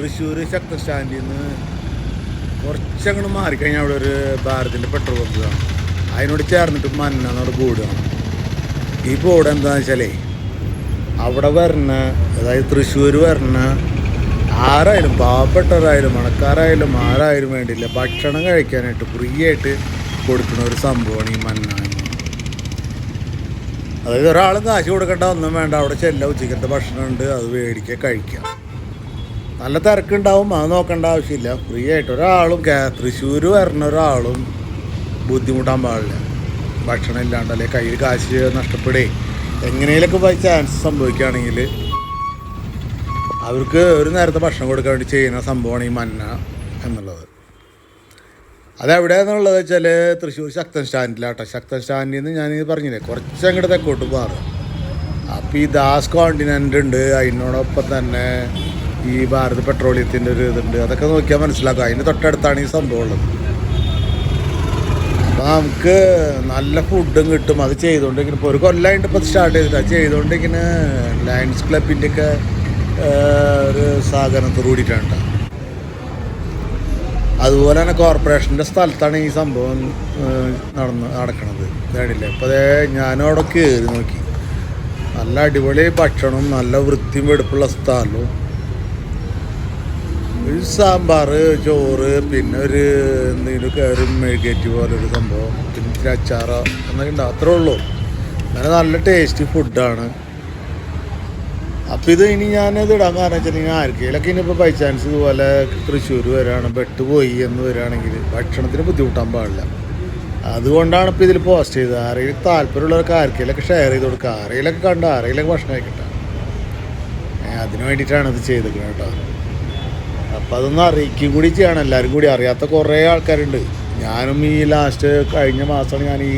തൃശ്ശൂർ ശക്തി സ്റ്റാൻഡിൽ നിന്ന് കുറച്ചങ്ങോട്ട് മാറിക്കഴിഞ്ഞാൽ അവിടെ ഒരു ഭാരതിന്റെ പെട്രോൾ പമ്പ് കാണും. അതിനോട് ചേർന്നിട്ട് മന്നോട് ബോർഡ് കാണും. ഈ ബോർഡ് എന്താണെന്ന് വെച്ചാലേ അവിടെ വരണ അതായത് തൃശ്ശൂർ വരണ ആരായാലും പാവപ്പെട്ടവരായാലും മണക്കാരായാലും ആരായാലും വേണ്ടില്ല ഭക്ഷണം കഴിക്കാനായിട്ട് ഫ്രീ ആയിട്ട് കൊടുക്കുന്ന ഒരു സംഭവമാണ് ഈ മന്ന അതായത് ഒരാൾ കാശ് കൊടുക്കേണ്ട ഒന്നും വേണ്ട അവിടെ ചെല്ല ഉച്ചക്കത്തെ ഭക്ഷണം ഉണ്ട് അത് മേടിക്കുക കഴിക്കാം. നല്ല തിരക്കുണ്ടാവും അത് നോക്കേണ്ട ആവശ്യമില്ല. ഫ്രീ ആയിട്ട് ഒരാളും തൃശ്ശൂർ വരണ ഒരാളും ബുദ്ധിമുട്ടാൻ പാടില്ല. ഭക്ഷണം ഇല്ലാണ്ട് അല്ലെങ്കിൽ കയ്യിൽ കാശ് നഷ്ടപ്പെടേ. എങ്ങനെയൊക്കെ ബൈ ചാൻസ് സംഭവിക്കുകയാണെങ്കിൽ അവർക്ക് ഒരു നേരത്തെ ഭക്ഷണം കൊടുക്കാൻ വേണ്ടി ചെയ്യുന്ന സംഭവമാണ് ഈ മന്ന എന്നുള്ളത്. അതെവിടെയാണെന്നുള്ളത് വെച്ചാൽ തൃശ്ശൂർ ശക്തൻ സ്റ്റാൻഡിലാട്ടോ. ശക്തൻ സ്റ്റാൻഡിൽ നിന്ന് ഞാൻ പറഞ്ഞില്ലേ കുറച്ച് അങ്ങോട്ട് തെക്കോട്ട് മാറും അപ്പോൾ ഈ ദാസ് കോണ്ടിനെന്റ് ഉണ്ട് അതിനോടൊപ്പം തന്നെ ഈ ഭാരത് പെട്രോളിയത്തിന്റെ ഒരു ഇതുണ്ട്. അതൊക്കെ നോക്കിയാൽ മനസ്സിലാക്കുക അതിന് തൊട്ടടുത്താണ് ഈ സംഭവം ഉള്ളത്. അപ്പോൾ നമുക്ക് നല്ല ഫുഡും കിട്ടും. അത് ചെയ്തുകൊണ്ടിരിക്കുന്ന ഇപ്പോൾ ഒരു കൊല്ലമായിട്ട് ഇപ്പോൾ സ്റ്റാർട്ട് ചെയ്തിട്ട്. അത് ചെയ്തുകൊണ്ടിരിക്കുന്ന ലയൺസ് ക്ലബിന്റെ ഒക്കെ ഒരു സഹകരണത്തോട് കൂടിയിട്ടാണ് ട്ടോ. അതുപോലെ തന്നെ കോർപ്പറേഷന്റെ സ്ഥലത്താണ് ഈ സംഭവം നടന്ന് നടക്കണത്. ഇതാണില്ലേ അപ്പോൾ അതേ ഞാനും അവിടെ കയറി നോക്കി. നല്ല അടിപൊളി ഭക്ഷണം നല്ല വൃത്തിയും വെടുപ്പുള്ള സ്ഥലവും. സാമ്പാർ ചോറ് പിന്നെ ഒരു എന്തെങ്കിലും കയറി മെഴുകേറ്റ് പോലെ ഒരു സംഭവം. പിന്നെ ഇത്തിരി അച്ചാറോ എന്നൊക്കെ ഉണ്ട്. അത്രേ ഉള്ളൂ. അങ്ങനെ നല്ല ടേസ്റ്റി ഫുഡാണ് അപ്പോൾ ഇത് ഇനി ഞാനത് ഇടാൻ കാരണം വെച്ചിട്ടുണ്ടെങ്കിൽ ആർക്കെങ്കിലൊക്കെ ഇനിയിപ്പോൾ ബൈ ചാൻസ് ഇതുപോലെ തൃശ്ശൂർ വരാണ് ബെട്ട് പോയി എന്ന് വരികയാണെങ്കിൽ ഭക്ഷണത്തിന് ബുദ്ധിമുട്ടാൻ പാടില്ല. അതുകൊണ്ടാണ് ഇപ്പോൾ ഇതിൽ പോസ്റ്റ് ചെയ്തത്. ആരെങ്കിലും താല്പര്യമുള്ളവർക്ക് ആർക്കെങ്കിലൊക്കെ ഷെയർ ചെയ്ത് കൊടുക്കുക ആരെങ്കിലൊക്കെ കണ്ട ആരെങ്കിലൊക്കെ ഭക്ഷണം കഴിക്കട്ടെ. അതിന് വേണ്ടിയിട്ടാണ് ഇത് ചെയ്തിരിക്കുന്നത് കേട്ടോ. അപ്പം അതൊന്ന് അറിയിക്കും കൂടി ചെയ്യണം. എല്ലാവരും കൂടി അറിയാത്ത കുറേ ആൾക്കാരുണ്ട്. ഞാനും ഈ ലാസ്റ്റ് കഴിഞ്ഞ മാസമാണ് ഞാൻ ഈ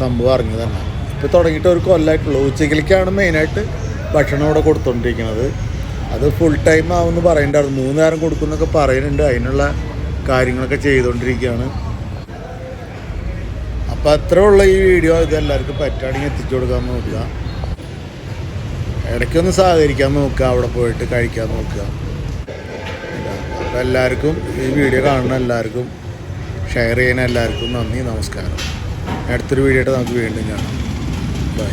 സംഭവം അറിഞ്ഞത് തന്നെ. ഇപ്പോൾ തുടങ്ങിയിട്ട് ഒരു കൊല്ലമായിട്ടുള്ളൂ ഉച്ചക്കിലേക്കാണ് മെയിനായിട്ട് ഭക്ഷണം ഇവിടെ കൊടുത്തുകൊണ്ടിരിക്കുന്നത് അത് ഫുൾ ടൈം ആവുമെന്ന് പറയണ്ടായിരുന്നു മൂന്ന് നേരം കൊടുക്കുന്നൊക്കെ പറയുന്നുണ്ട്. അതിനുള്ള കാര്യങ്ങളൊക്കെ ചെയ്തുകൊണ്ടിരിക്കുകയാണ് അപ്പോൾ അത്രേ ഉള്ള ഈ വീഡിയോ ഇത് എല്ലാവർക്കും പറ്റുകയാണെങ്കിൽ എത്തിച്ചു കൊടുക്കാൻ നോക്കുക. ഇടയ്ക്കൊന്ന് സഹകരിക്കാൻ നോക്കുക. അവിടെ പോയിട്ട് കഴിക്കാൻ നോക്കുക. അപ്പോൾ എല്ലാവർക്കും ഈ വീഡിയോ കാണുന്ന എല്ലാവർക്കും ഷെയർ ചെയ്യുന്ന എല്ലാവർക്കും നന്ദി നമസ്കാരം. അടുത്തൊരു വീഡിയോ ആയിട്ട് നമുക്ക് വീണ്ടും കാണാം. ബൈ